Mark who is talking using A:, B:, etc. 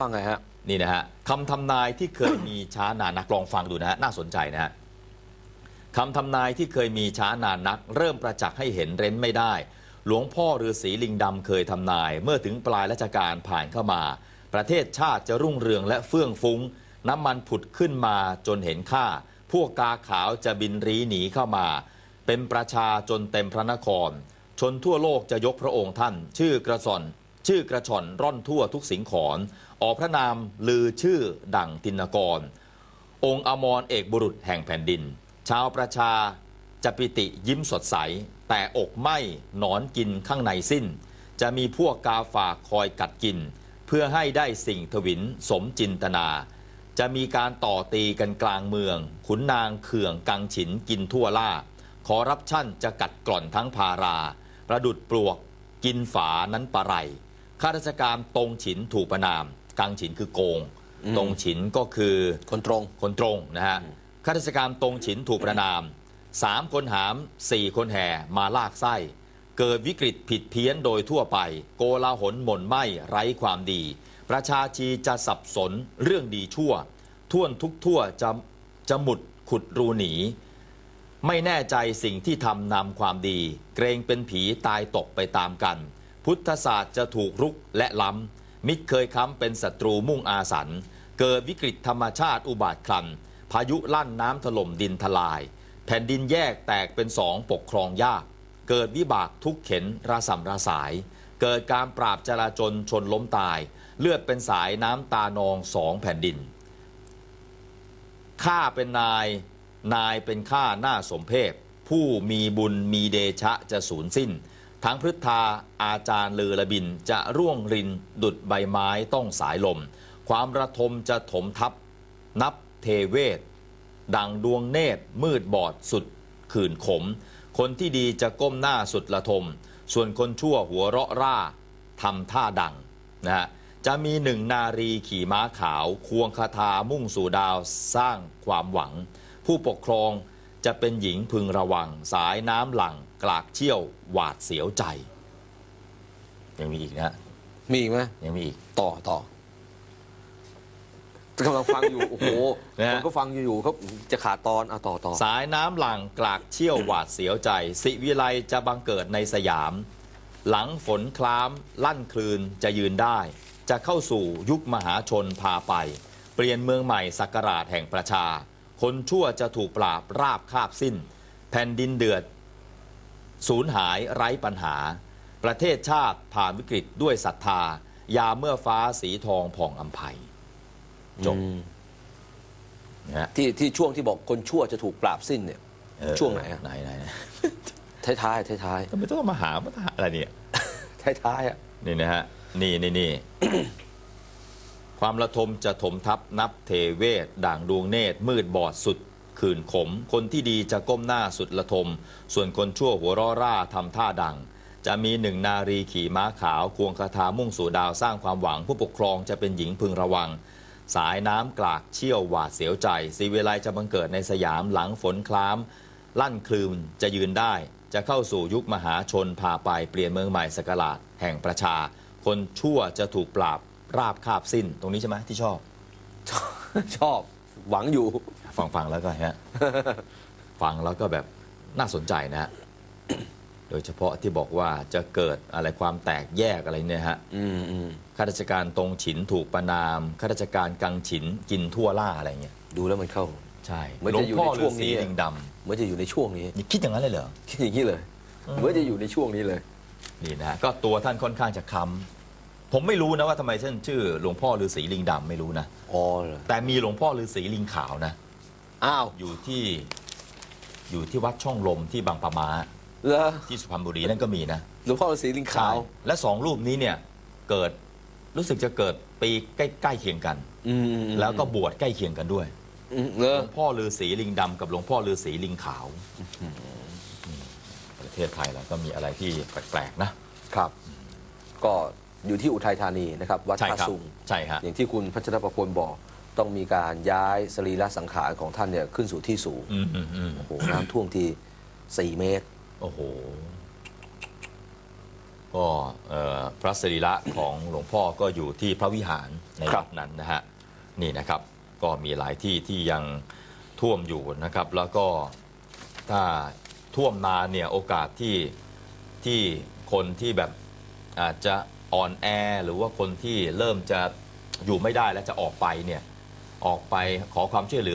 A: ว่าไงฮะ
B: นี่นะฮะคำทำนายที่เคยมีช้านานนักลองฟังดูนะฮะน่าสนใจนะฮะคำทำนายที่เคยมีช้านานนัก เริ่มประจักษ์ให้เห็นเร้นไม่ได้ หลวงพ่อฤาษีลิงดำเคยทำนาย เมื่อถึงปลายรัชกาลผ่านเข้ามา ประเทศชาติจะรุ่งเรืองและเฟื่องฟุ้ง น้ำมันผุดขึ้นมาจนเห็นค่า พวกกาขาวจะบินรีหนีเข้ามา เป็นประชาจนเต็มพระนคร ชนทั่วโลกจะยกพระองค์ท่าน ชื่อกระสอนชื่อกระชอนร่อนทั่วทุกสิงขร ออกพระนามลือชื่อดั่งตินกร องค์อมรเอกบุรุษแห่งแผ่นดิน ชาวประชาจะปิติยิ้มสดใส แต่อกไหม้หนอนกินข้างในสิ้น จะมีพวกกาฝากคอยกัดกิน เพื่อให้ได้สิ่งทวินสมจินตนา จะมีการต่อตีกันกลางเมือง ขุนนางเขื่องกังฉินกินทั่วล่าขอรับชั่นจะกัดกร่อนทั้งพารา ประดุดปลวก กินฝานั้นปะไรข้าราชการตรงฉินถูกประนาม กังฉินคือโกง
A: อืม
B: ตรงฉินก็คือ
A: คนตรง
B: คนตรงนะฮะข้าราชการตรงฉินถูกประนามสามคนหามสี่คนแห่มาลากไส้ เกิดวิกฤตผิดเพี้ยนโดยทั่วไป โกลาหลหม่นไหมไร้ความดี ประชาชีจะสับสนเรื่องดีชั่ว ท่วนทุกทั่วจะจะหมุดขุดรูหนี ไม่แน่ใจสิ่งที่ทำนำความดี เกรงเป็นผีตายตกไปตามกัน พุทธศาสตร์จะถูกรุกและล้ำ มิตรเคยค้ำเป็นศัตรูมุ่งอาสัน เกิดวิกฤตธรรมชาติอุบาทคลัน พายุลั่นน้ำถล่มดินทลาย แผ่นดินแยกแตกเป็นสองปกครองยาก เกิดวิบากทุกเข็นระสำระสาย เกิดการปราบจราจนชนล้มตาย เลือดเป็นสายน้ำตานองสองแผ่นดินข้าเป็นนาย นายเป็นข้าหน้าสมเพศผู้มีบุญมีเดชะจะสูญสิ้น ทั้งพฤทธาอาจารย์ลือระบินจะร่วงรินดุดใบไม้ต้องสายลม ความระทมจะถมทับ นับเทเวศ ดังดวงเนตรมืดบอดสุดขื่นขม คนที่ดีจะก้มหน้าสุดละทม ส่วนคนชั่วหัวเราะร่าทำท่าดังนะฮะจะมีหนึ่งนารีขี่ม้าขาว ควงคาถามุ่งสู่ดาวสร้างความหวัง ผู้ปกครอง จะเป็นหญิงพึงระวัง สายน้ำหลังกลากเชี่ยว หวาดเสียวใจ ยังมีอีกนะฮะ
A: มีอีกไหม
B: ยังมีอีก
A: ต่อต่อกำลังฟังอยู่ โอ้โห
B: นะฮะ
A: คนก็ฟังอยู่เขาจะขาดตอนอะต่อต่อ
B: สายน้ำหลังกลากเชี่ยวหวาดเสียวใจ สิวิไลจะบังเกิดในสยาม หลังฝนคล้าม ลั่นคลืนจะยืนได้ จะเข้าสู่ยุคมหาชนพาไป เปลี่ยนเมืองใหม่สักราชแห่งประชา คนชั่วจะถูกปราบราบคาบสิ้น แผ่นดินเดือด สูญหายไร้ปัญหา ประเทศชาติผ่านวิกฤตด้วยศรัทธา ยามเมื่อฟ้าสีทองผ่องอัมภัยจบ
A: อืม
B: นะฮะ
A: ที่ที่ช่วงที่บอกคนชั่วจะถูกปราบสิ้นเนี่ย
B: เออ
A: ช่วงไหนอะ
B: ไหนไหนไหน
A: ท้ายท้ายท้ายท้าย
B: ทำไมต้องมาหามาหาอะไรเนี่ย
A: ท้ายท้ายๆอะ
B: นี่นะฮะนี่นี่นี่ ความระทมจะถมทับนับเทเวศ ด่างดวงเนตร มืดบอดสุดขื่นขม คนที่ดีจะก้มหน้าสุดระทม ส่วนคนชั่วหัวร่อร่าทำท่าดัง จะมีหนึ่งนารีขี่ม้าขาว ควงคาถามุ่งสู่ดาวสร้างความหวัง ผู้ปกครองจะเป็นหญิงพึงระวัง สายน้ำกลากเชี่ยวหวาดเสียวใจสีเวไลจะบังเกิดในสยามหลังฝนคล้าม ลั่นคลืนจะยืนได้ จะเข้าสู่ยุคมหาชนพาไปเปลี่ยนเมืองใหม่สกราชแห่งประชา คนชั่วจะถูกปราบ ราบคาบสิ้นตรงนี้ใช่ไหมที่ชอบ
A: ชอบหวังอยู่
B: ฟังฟังแล้วก็ฮะ ฟังแล้วก็แบบน่าสนใจนะฮะ โดยเฉพาะที่บอกว่าจะเกิดอะไรความแตกแยกอะไรเนี่ยฮะ
A: อืมอืม
B: ข้าราชการตรงฉินถูกประนามข้าราชการกังฉินกินทั่วล่าอะไรเงี้ย
A: ดูแล้วมันเข้า
B: ใช่
A: เหมือน
B: หลว
A: จะ
B: ง
A: อยู่
B: พ่อ
A: ในช่วง
B: ฤาษี
A: นี้
B: ลิงด
A: เหมือนจะอยู่ในช่วงนี้ำ
B: นี่คิดอย่างนั้นเลยเหรอ
A: คิดอย่างนี้เลย
B: อืม
A: เหมือนจะอยู่ในช่วงนี้เลย
B: นี่นะฮะก็ตัวท่านค่อนข้างจะค้ำ ผมไม่รู้นะว่าทำไมท่านชื่อหลวงพ่อฤาษีลิงดำไม่รู้นะ
A: อ๋อเหรอ
B: แต่มีหลวงพ่อฤาษีลิงขาวนะ
A: อ้าว
B: อยู่ที่อยู่ที่วัดช่องลมที่บางปะมา
A: เหรอ
B: ที่สุพรรณบุรีนั่นก็มีนะ
A: หลวงพ่อฤาษีลิงขาว
B: ใช่และสองรูปนี้เนี่ยเกิดรู้สึกจะเกิดปีใกล้ๆเคียงกัน
A: อืมอืม
B: แล้วก็บวชใกล้เคียงกันด้วย
A: อืมเหร
B: ห
A: อ
B: ลวงพ่อฤาษีลิงดำกับหลวงพ่อฤาษีลิงขาวประเทศไทยเราก็มีอะไรที่แปลกๆนะครับ
A: ก็ อยู่ที่อุทัยธานีนะครับวัด
B: ใช่
A: ท่า
B: ครับ
A: สุง
B: ใช่ฮะ
A: อย่างที่คุณพัชรประพลบอกต้องมีการย้ายสรีระสังขารของท่านเนี่ยขึ้นสู่ที่สูง
B: อืมอืมอืม
A: โอ้โหน้ำท่วมทีสี่เมตร
B: โอ้โห ก็เอ่อพระสรีระของหลวงพ่อก็อยู่ที่พระวิหารใน
A: ครั
B: วั
A: บ
B: ดนั้นนะฮะนี่นะครับ ก็มีหลายที่ที่ยังท่วมอยู่นะครับ แล้วก็ถ้าท่วมนานเนี่ยโอกาสที่ที่คนที่แบบอาจจะ อ่อนแอหรือว่าคนที่เริ่มจะอยู่ไม่ได้และจะออกไปเนี่ยออกไปขอความช่วยเหลือ